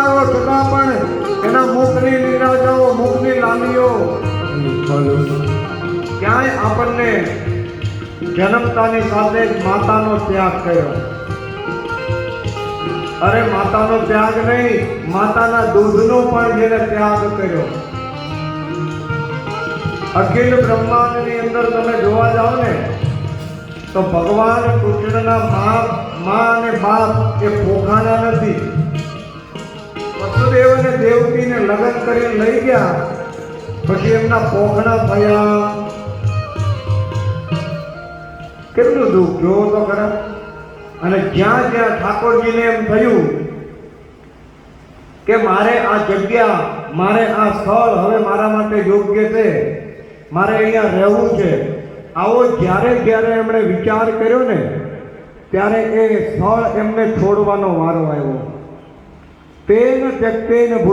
છતાં ક્યાંય આપણને જન્મતાની સાથે જ માતાનો ત્યાગ કર્યો? અરે, માતાનો ત્યાગ નહીં, માતાના દૂધનો પણ જેને ત્યાગ કર્યો. અખિલ બ્રહ્માંડની અંદર તમે જોવા જાઓ ને, તો ભગવાન કૃષ્ણના મા મા અને બાપ એ પોખાના નથી. અને દેવકીને લગ્ન કરીને લઈ ગયા. પછી એમના પોખણા થયા કેટલું દુઃખ જોવો તો ખરા. અને જ્યાં જ્યાં ઠાકોરજીને એમ થયું કે મારે આ જગ્યા, મારે આ સ્થળ હવે મારા માટે યોગ્ય છે, મારે અહીંયા રહેવું છે. આવો જ્યારે જ્યારે એમણે વિચાર કર્યો ને, ત્યારે એ સ્થળ એમને છોડવાનો વારો આવ્યો. పేను తెప్పేను బుద్ధి